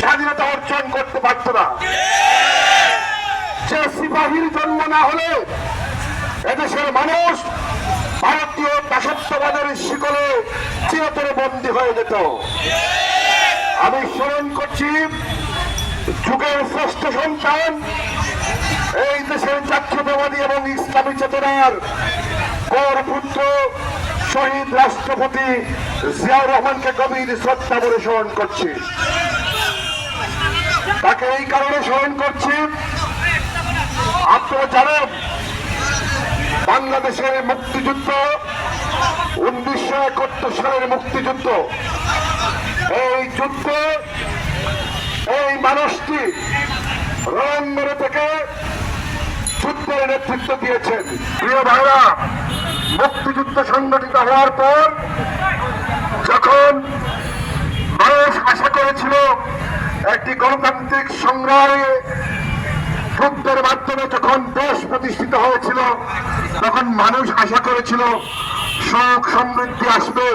স্বাধীনতা অর্জন করতে পারত না। যে সিপাহীর জন্ম না হলে এদেশের মানুষ ভারতীয় দাসত্ববাদের শিকলে চিরতরে বন্দী হয়ে যেত। আমি স্মরণ করছি, যুগের শ্রেষ্ঠ সন্তান, এই দেশের জাতীয়তাবাদী এবং ইসলামী চেতনার কর পুত্র শহীদ রাষ্ট্রপতি জিয়াউর রহমানকে গভীর শ্রদ্ধা বলে স্মরণ করছি। তাকে এই কারণে স্মরণ করছি, আপনারা জানেন, বাংলাদেশের মুক্তিযুদ্ধ, উনিশশো একাত্তর সালের মুক্তিযুদ্ধ। এই যুদ্ধে, এই মানুষটি রণাঙ্গনে থেকে যুদ্ধের নেতৃত্ব দিয়েছেন। প্রিয় ভাইরা মুক্তিযুদ্ধ সংগঠিত হওয়ার পর যখন মানুষ আশা করেছিল একটি গণতান্ত্রিক সংগ্রামে যুদ্ধের মাধ্যমে যখন দেশ প্রতিষ্ঠিত হয়েছিল, তখন মানুষ আশা করেছিল সুখ সমৃদ্ধি আসবে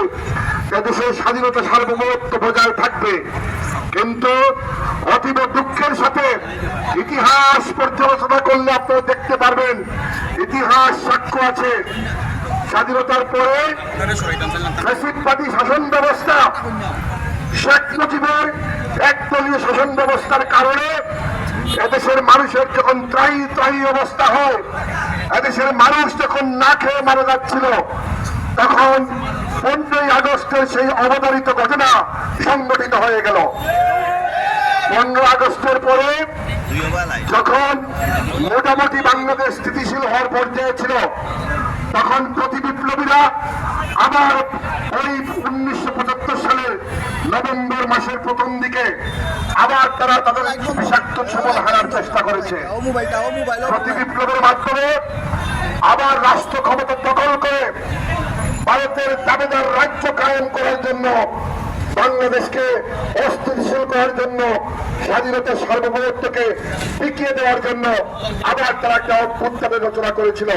এদেশের স্বাধীনতা সার্বভৌমত্ব বজায় থাকবে। কিন্তু অতীব দুঃখের সাথে ইতিহাস পর্যালোচনা করলে আপনারা দেখতে পারবেন, ইতিহাস সাক্ষ্য আছে। স্বাধীনতার পরে ফ্যাসিদবাদী শাসন ব্যবস্থা শেখ মুজিবের একদলীয় শাসন ব্যবস্থার কারণে এদেশের মানুষের যখন ত্রাই ত্রাহি অবস্থা হয়, এদেশের মানুষ যখন না খেয়ে মারা যাচ্ছিল, তখন পনেরোই আগস্টের সেই অবতারিত ঘটনা সংগঠিত হয়ে গেল। পনেরো আগস্টের পরে যখন মোটামুটি বাংলাদেশ স্থিতিশীল হওয়ার পর্যায়ে ছিল তখন প্রতি বিপ্লবীরা আবার ওই উনিশশো পঁচাত্তর সালের নভেম্বর মাসের প্রথম দিকে আবার তারা তাদের বিষাক্ত জীবন হারার চেষ্টা করেছে। প্রতি বিপ্লবের মাধ্যমে আবার রাষ্ট্র ক্ষমতা দখল করে ভারতের দাবিদার রাজ্য কায়েম করার জন্য বাংলাদেশকে অস্থিতিশীল করার জন্য স্বাধীনতার সার্বভৌমত্বকে টিকিয়ে দেওয়ার জন্য আবার তারা একটা অভ্যুত্থানের রচনা করেছিল।